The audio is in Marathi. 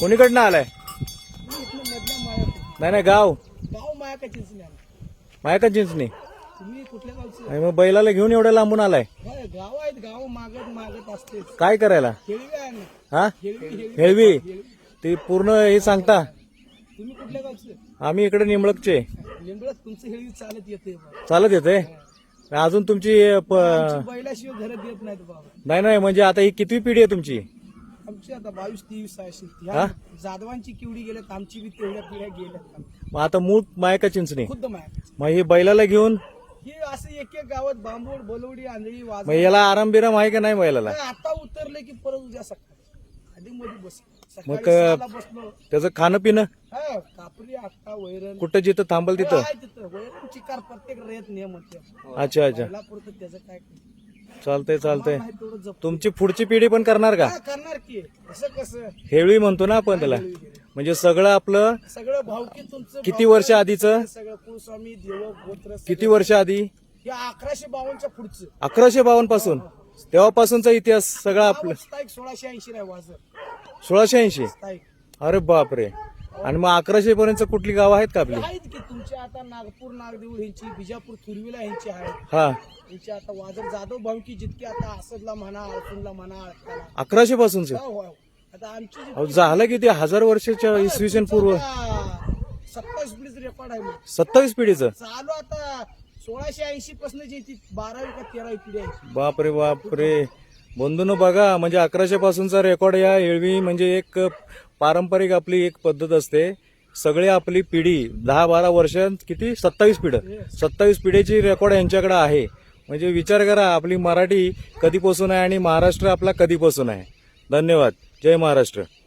कोणीकडनं आलाय? नाही नाही गाव. गाव माया का चिंचण्या मायका चिंचणी. तुम्ही कुठल्या गावचे आणि मग बैलाला घेऊन एवढ्या लांबून आलाय? गाव आहेत गाव मागत मागत असते काय करायला? खेळवी आहे ना हा? हेळवी. ते पूर्ण हे सांगता. तुम्ही कुठल्या गावचे आम्ही इकडे लिंबळत तुमचं हेळवी चालत येते. चालत येते अजून तुमची प- बैलाशिवाय घरात येत नाहीत बाबा. नाही नाही म्हणजे आता ही कितवी पिढी आहे तुमची? आमची आता बावीस तेवीस हा? ह्या जाधवांची किवडी गेल्यात आमची बी तेवढ्या पिढ्या गेल्यात. मग आता मूळ मायका चिंचणी. खुद्द माया मग ही बैलाला घेऊन? हे असं एक एक गावात बांबोड बलवडी आंधळी वाज मग याला आराम बिराम आहे का नाही बैलाला? आता उतरले की परत उद्या सकाळी. आधी मध्ये बस मग सकाळी सहाला बसलो. त्याचं खाणं पिणं? हा कापरी आत्ता वैरण. कुठं जिथं थांबल तिथं? आहे तिथं. वैरण चिकार प्रत्येक रेत नियम अच्छा अच्छा. त्याचं काय चालतंय चालतंय. नाही तेवढं जप तुमची पुढची पिढी पण करणार का? हा, करणार की. कसं? हेळवी म्हणतो ना आपण त्याला. म्हणजे सगळं आपलं सगळं भावकी तुमचं किती वर्ष आधीचं? सगळं कुलस्वामी देव गोत्र किती वर्ष आधी? या अकराशे बावनच्या पुढचं. अकराशे बावन्नपासून तेव्हापासूनचा इतिहास सगळा आपलं. स्थायिक सोळाशे ऐंशी नाही वाजत सोळाशे ऐंशी? स्थायिक. अरे बापरे. आणि मग अकराशे पर्यंत कुठली गावं आहेत का आपली? आहेत की तुमच्या आता नागपूर नागदेऊळ ह्यांची बिजापूर थुरवीला ह्यांची आहेत हा. यांची आता वाजर जाधव भावकी जितकी आता आसदला म्हणा अडसूनला म्हणा अकराशे पासूनचे? हो, हो. आता आमची जी- अहो, झालं किती? हजार वर्षाच्या इसवी सन पूर्व. सत्तावीस पिढीचं रेकॉर्ड आहे मग. सत्तावीस पिढीचं? चालू आता सोळाशे ऐंशी पासून जी ती बारावी का तेरावी पिढी आहे. बापरे बापरे. बंधून बघा म्हणजे अकराशे पासूनचा रेकॉर्ड या एळवी म्हणजे एक पारंपरिक आपली एक पद्धत असते. सगळे आपली पिढी दहा बारा वर्ष किती? सत्तावीस पिढं. सत्तावीस पिढीची रेकॉर्ड यांच्याकडे आहे. म्हणजे विचार करा आपली मराठी कधीपासून आहे आणि महाराष्ट्र आपला कधीपासून आहे. धन्यवाद. जय महाराष्ट्र.